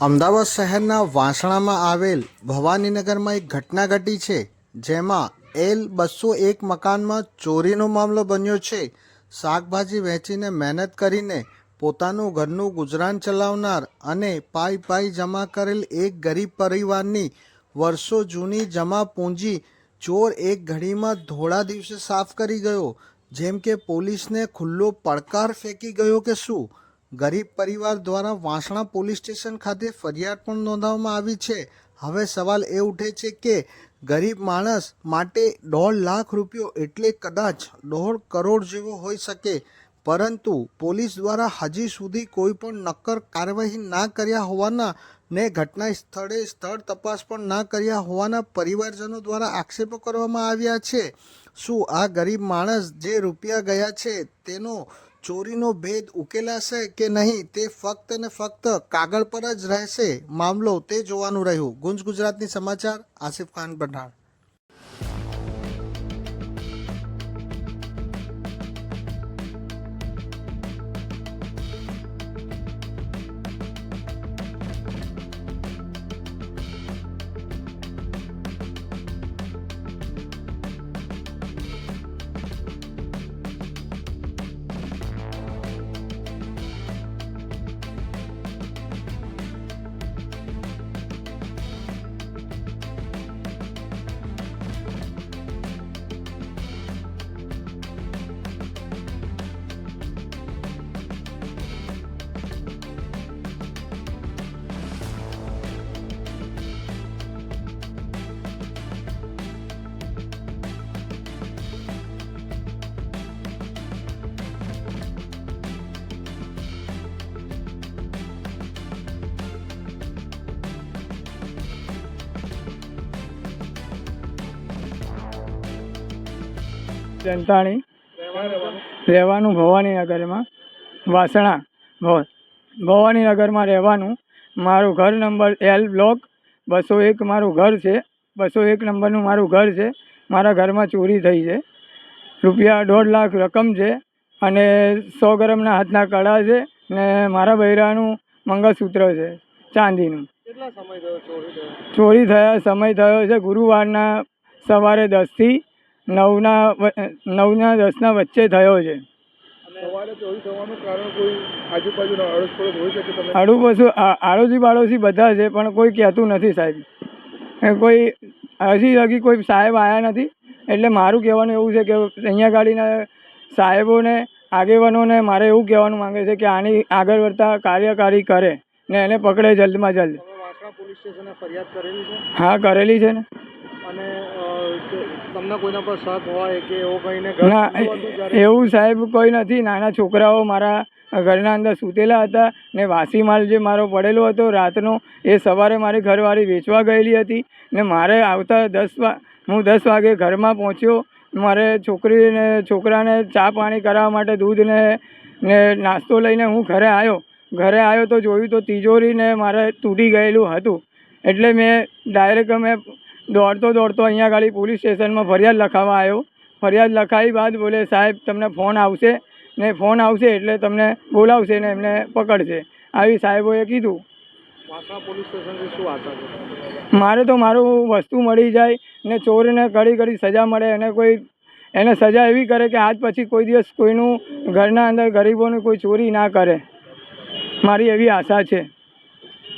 અમદાવાદ શહેરના વાંસણામાં આવેલ ભવાનીનગરમાં એક ઘટના ઘટી છે, જેમાં એલ બસો એક મકાનમાં ચોરીનો મામલો બન્યો છે. શાકભાજી વેચીને મહેનત કરીને પોતાનું ઘરનું ગુજરાન ચલાવનાર અને પાઈ પાઈ જમા કરેલ એક ગરીબ પરિવારની વર્ષો જૂની જમા પૂંજી ચોર એક ઘડીમાં ધોળા દિવસે સાફ કરી ગયો. જેમ કે પોલીસને ખુલ્લો પડકાર ફેંકી ગયો કે શું? ગરીબ પરિવાર દ્વારા વાસણા પોલીસ સ્ટેશન ખાતે ફરિયાદ પણ નોંધાવવામાં આવી છે. હવે સવાલ એ ઉઠે છે કે ગરીબ માણસ માટે દોઢ લાખ રૂપિયો એટલે કદાચ દોઢ કરોડ જેવો હોઈ શકે, પરંતુ પોલીસ દ્વારા હજી સુધી કોઈ પણ નક્કર કાર્યવાહી ના કર્યા હોવાના ને ઘટના સ્થળે સ્થળ તપાસ પણ ના કર્યા હોવાના પરિવારજનો દ્વારા આક્ષેપો કરવામાં આવ્યા છે. શું આ ગરીબ માણસ જે રૂપિયા ગયા છે તેનો ચોરીનો ભેદ ઉકેલાશે કે નહીં તે ફક્ત ને ફક્ત કાગળ પર જ રહેશે. મામલો તે જોવાનું રહ્યું. ગુંજ ગુજરાતની સમાચાર, આસિફ ખાન પઠાણ જનતાણી રહેવાનું ભવાનીનગરમાં. વાસણા ભવ ભવાનીનગરમાં રહેવાનું. મારું ઘર નંબર એલ બ્લોક. બસો એક મારું ઘર છે. બસો એક નંબરનું મારું ઘર છે. મારા ઘરમાં ચોરી થઈ છે. રૂપિયા દોઢ લાખ રકમ છે અને સો ગ્રામના હાથના કડા છે ને મારા બૈરાનું મંગળસૂત્ર છે ચાંદીનું. કેટલા સમય થયો ચોરી થયો? ચોરી થયા સમય થયો છે ગુરુવારના સવારે દસથી નવના નવના દસના વચ્ચે થયો છે. આડુપસુ આડોશી પાડોશી બધા છે પણ કોઈ કહેતું નથી સાહેબ. કોઈ હજી લગી કોઈ સાહેબ આવ્યા નથી એટલે મારું કહેવાનું એવું છે કે અહીંયા ગાડીના સાહેબોને આગેવાનોને મારે એવું કહેવાનું માંગે છે કે આની આગળ વધતા કાર્યકારી કરે ને એને પકડે જલ્દમાં જલ્દ. પોલીસ સ્ટેશને ફરિયાદ કરેલી છે? હા કરેલી છે ને. અને તમને કોઈના પર શક હોય કે એવો કહીને ના એવું સાહેબ કોઈ નથી. નાના છોકરાઓ મારા ઘરના અંદર સૂતેલા હતા ને વાસી માલ જે મારો પડેલો હતો રાતનો એ સવારે મારી ઘરવાળી વેચવા ગયેલી હતી ને મારે આવતા દસ વા હું દસ વાગે ઘરમાં પહોંચ્યો. મારે છોકરીને છોકરાને ચા પાણી કરાવવા માટે દૂધને ને નાસ્તો લઈને હું ઘરે આવ્યો. ઘરે આવ્યો તો જોયું તો તિજોરીને મારે તૂટી ગયેલું હતું. એટલે મેં ડાયરેક્ટ અમે દોડતો દોડતો અહીંયા ગાડી પોલીસ સ્ટેશનમાં ફરિયાદ લખાવવા આવ્યો. ફરિયાદ લખાવી બાદ બોલે સાહેબ તમને ફોન આવશે ને ફોન આવશે એટલે તમને બોલાવશે ને એમને પકડશે. આવી સાહેબોએ કીધું. મારે તો મારું વસ્તુ મળી જાય ને ચોરને ઘડી ઘડી સજા મળે અને કોઈ એને સજા એવી કરે કે આજ પછી કોઈ દિવસ કોઈનું ઘરના અંદર ગરીબોની કોઈ ચોરી ના કરે. મારી એવી આશા છે.